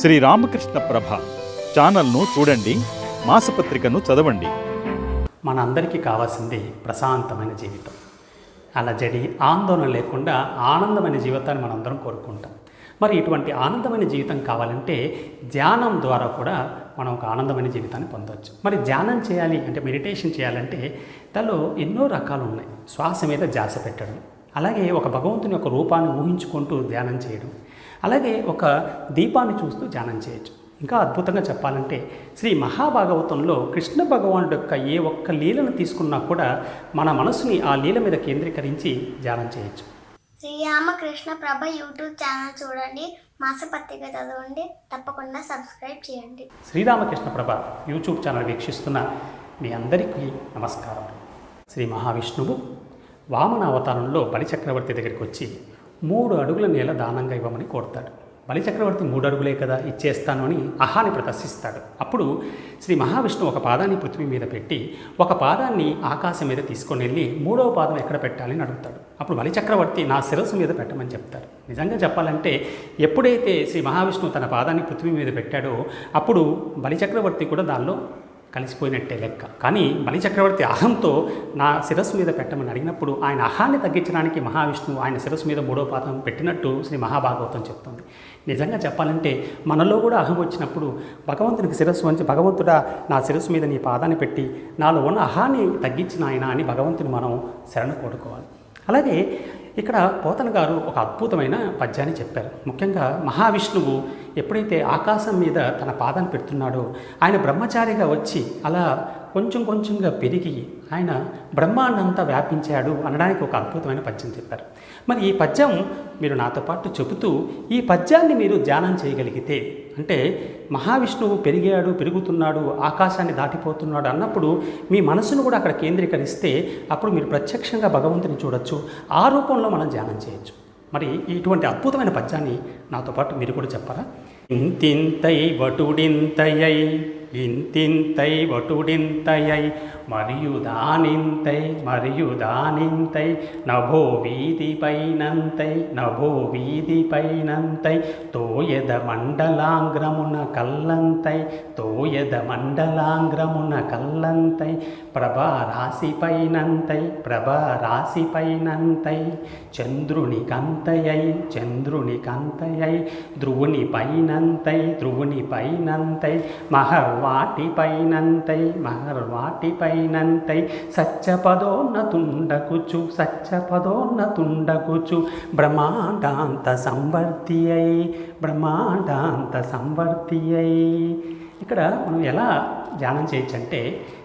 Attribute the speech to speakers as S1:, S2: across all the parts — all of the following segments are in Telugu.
S1: శ్రీ రామకృష్ణ ప్రభ ఛానల్ను చూడండి మాసపత్రికను చదవండి.
S2: మనందరికీ కావాల్సింది ప్రశాంతమైన జీవితం. అలజడి ఆందోళన లేకుండా ఆనందమైన జీవితాన్ని మనందరం కోరుకుంటాం. మరి ఇటువంటి ఆనందమైన జీవితం కావాలంటే ధ్యానం ద్వారా కూడా మనం ఒక ఆనందమైన జీవితాన్ని పొందవచ్చు మరి ధ్యానం చేయాలి అంటే మెడిటేషన్ చేయాలంటే దానిలో ఎన్నో రకాలు ఉన్నాయి. శ్వాస మీద ధ్యాస పెట్టడం అలాగే ఒక భగవంతుని యొక్క రూపాన్ని ఊహించుకుంటూ ధ్యానం చేయడం అలాగే ఒక దీపాన్ని చూస్తూ ధ్యానం చేయొచ్చు. ఇంకా అద్భుతంగా చెప్పాలంటే శ్రీ మహాభాగవతంలో కృష్ణ భగవానుడు యొక్క ఏ ఒక్క లీలను తీసుకున్నా కూడా మన మనసుని ఆ లీల మీద కేంద్రీకరించి ధ్యానం చేయొచ్చు.
S3: శ్రీరామకృష్ణ ప్రభ యూట్యూబ్ ఛానల్ చూడండి మాసపత్రిక చదవండి తప్పకుండా సబ్స్క్రైబ్ చేయండి.
S2: శ్రీరామకృష్ణ ప్రభ యూట్యూబ్ ఛానల్ వీక్షిస్తున్న మీ అందరికీ నమస్కారం. శ్రీ మహావిష్ణువు వామన అవతారంలో బలిచక్రవర్తి దగ్గరికి వచ్చి మూడు అడుగుల నేల దానంగా ఇవ్వమని కోరుతాడు. బలిచక్రవర్తి మూడు అడుగులే కదా ఇచ్చేస్తాను అని అహాని ప్రదర్శిస్తాడు. అప్పుడు శ్రీ మహావిష్ణువు ఒక పాదాన్ని పృథ్వీ మీద పెట్టి ఒక పాదాన్ని ఆకాశం మీద తీసుకొని వెళ్ళి మూడవ పాదం ఎక్కడ పెట్టాలని అడుగుతాడు. అప్పుడు బలిచక్రవర్తి నా శిరస్సు మీద పెట్టమని చెప్తారు నిజంగా చెప్పాలంటే ఎప్పుడైతే శ్రీ మహావిష్ణువు తన పాదాన్ని పృథ్వీ మీద పెట్టాడో అప్పుడు బలిచక్రవర్తి కూడా దానిలో కలిసిపోయినట్టే లెక్క. కానీ బలిచక్రవర్తి అహంతో నా శిరస్సు మీద పెట్టమని అడిగినప్పుడు ఆయన అహాన్ని తగ్గించడానికి మహావిష్ణువు ఆయన శిరస్సు మీద మూడో పాదం పెట్టినట్టు శ్రీ మహాభాగవతం చెప్తుంది. నిజంగా చెప్పాలంటే మనలో కూడా అహం వచ్చినప్పుడు భగవంతునికి శిరస్సు వంచి భగవంతుడా నా శిరస్సు మీద నీ పాదాన్ని పెట్టి నాలో ఉన్న అహాన్ని తగ్గించిన ఆయన అని భగవంతుని మనం శరణ కోరుకోవాలి. అలాగే ఇక్కడ పోతన గారు ఒక అద్భుతమైన పద్యాన్ని చెప్పారు. ముఖ్యంగా మహావిష్ణువు ఎప్పుడైతే ఆకాశం మీద తన పాదాన్ని పెడుతున్నాడో ఆయన బ్రహ్మచారిగా వచ్చి అలా కొంచెం కొంచెంగా పెరిగి ఆయన బ్రహ్మాండంతా వ్యాపించాడు అనడానికి ఒక అద్భుతమైన పద్యం చెప్పారు. మరి ఈ పద్యం మీరు నాతో పాటు చెబుతూ ఈ పద్యాన్ని మీరు ధ్యానం చేయగలిగితే అంటే మహావిష్ణువు పెరిగాడు పెరుగుతున్నాడు ఆకాశాన్ని దాటిపోతున్నాడు అన్నప్పుడు మీ మనసును కూడా అక్కడ కేంద్రీకరిస్తే అప్పుడు మీరు ప్రత్యక్షంగా భగవంతుని చూడొచ్చు ఆ రూపంలో మనం ధ్యానం చేయొచ్చు. మరి ఇటువంటి అద్భుతమైన పద్యాన్ని నాతో పాటు మీరు కూడా చెప్పరా? ఇంతింతై వటుడింతయై ै वटुडिन् तयै మరియు దానింతై మరియు దానింతై నభో వీధిపైనంతై నభో వీధిపైనంతై తోయద మండలాంగ్రమున కల్లంతై తోయద మండలాంగ్రమున కల్లంతై ప్రభా రాశిపైనంతై ప్రభా రాశిపైనంతై చంద్రుని కంతయై చంద్రుని కంతయై ధ్రువుని పైనంతై ధ్రువుని పైనంతై మహర్వాటి పైనంతై మహర్వాటి పైనంతై సత్యపదోన్నతుండకుచు సత్యపదోన్నతుండకుచు బ్రహ్మాండాంత సంవర్తి అయి బ్రహ్మాండాంత సంవర్తి అయి ఇక్కడ మనం ఎలా ధ్యానం చేయొచ్చు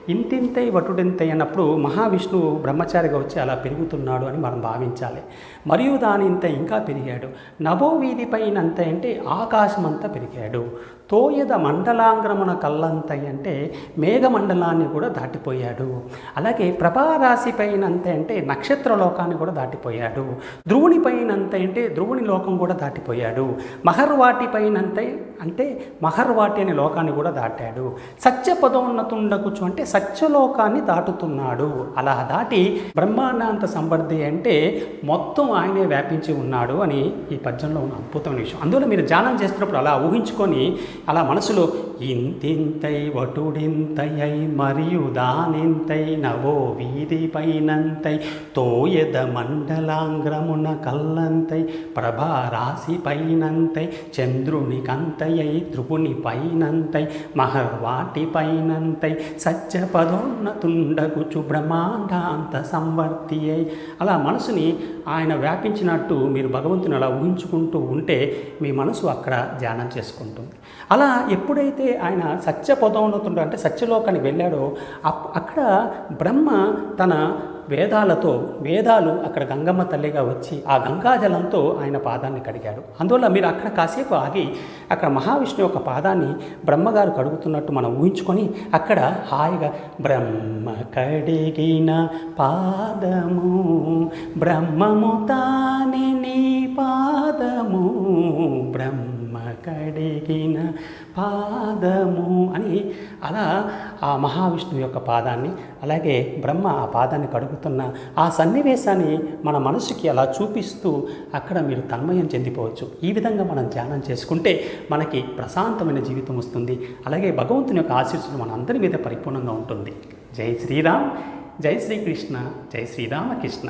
S2: ఇంటింతై వటుడింతై అన్నప్పుడు మహావిష్ణువు బ్రహ్మచారిగా వచ్చి అలా పెరుగుతున్నాడు అని మనం భావించాలి. మరియు దాని ఇంత ఇంకా పెరిగాడు. నభో వీధిపైనంత అంటే ఆకాశమంతా పెరిగాడు. తోయద మండలాంగ్రమున కల్లంతై అంటే మేఘమండలాన్ని కూడా దాటిపోయాడు. అలాగే ప్రభారాశి పైనంత అంటే నక్షత్ర లోకాన్ని కూడా దాటిపోయాడు. ధ్రువుని పైనంత అంటే ధ్రువుని లోకం కూడా దాటిపోయాడు. మహర్వాటి పైనంత అంటే మహర్వాటి అనే లోకాన్ని కూడా దాటాడు. సత్య పదోన్నతుండకుచు అంటే సత్యలోకాన్ని దాటుతున్నాడు. అలా దాటి బ్రహ్మాండాంత సంబర్ధి అంటే మొత్తం ఆయనే వ్యాపించి ఉన్నాడు అని ఈ పద్యంలో ఉన్న అద్భుతమైన విషయం. అందువల్ల మీరు ధ్యానం చేస్తున్నప్పుడు అలా ఊహించుకొని అలా మనసులో ఇంతింతై వటుడింతై మరియు దానింతై నవో వీధి పైనంతై తోయద మండలాంగ్రమున పైనంతై ప్రభా రాశి పైనంతై చంద్రుని కంతయై ధ్రువుని పైనంతై మహర్వాటి పైనంతై సత్య పదోన్నతుండగుచు బ్రహ్మాండాంత సంవర్తి అయి అలా మనసుని ఆయన వ్యాపించినట్టు మీరు భగవంతుని అలా ఊహించుకుంటూ ఉంటే మీ మనసు అక్కడ ధ్యానం చేసుకుంటుంది. అలా ఎప్పుడైతే ఆయన సత్య పదోన్నతుండ అంటే సత్యలోకానికి వెళ్ళాడో అప్- అక్కడ బ్రహ్మ తన వేదాలతో వేదాలు అక్కడ గంగమ్మ తల్లిగా వచ్చి ఆ గంగాజలంతో ఆయన పాదాన్ని కడిగాడు. అందువల్ల మీరు అక్కడ కాసేపు ఆగి అక్కడ మహావిష్ణు యొక్క పాదాన్ని బ్రహ్మగారు కడుగుతున్నట్టు మనం ఊహించుకొని అక్కడ హాయిగా బ్రహ్మ కడిగిన పాదము బ్రహ్మము తానే నీ పాదము బ్రహ్మ కడిగిన పాదము అని అలా ఆ మహావిష్ణువు యొక్క పాదాన్ని అలాగే బ్రహ్మ ఆ పాదాన్ని కడుగుతున్న ఆ సన్నివేశాన్ని మన మనసుకి అలా చూపిస్తూ అక్కడ మీరు తన్మయం చెందిపోవచ్చు. ఈ విధంగా మనం ధ్యానం చేసుకుంటే మనకి ప్రశాంతమైన జీవితం వస్తుంది. అలాగే భగవంతుని యొక్క ఆశీస్సులు మన అందరి మీద పరిపూర్ణంగా ఉంటుంది. జై శ్రీరామ్ జై శ్రీకృష్ణ జై శ్రీరామకృష్ణ.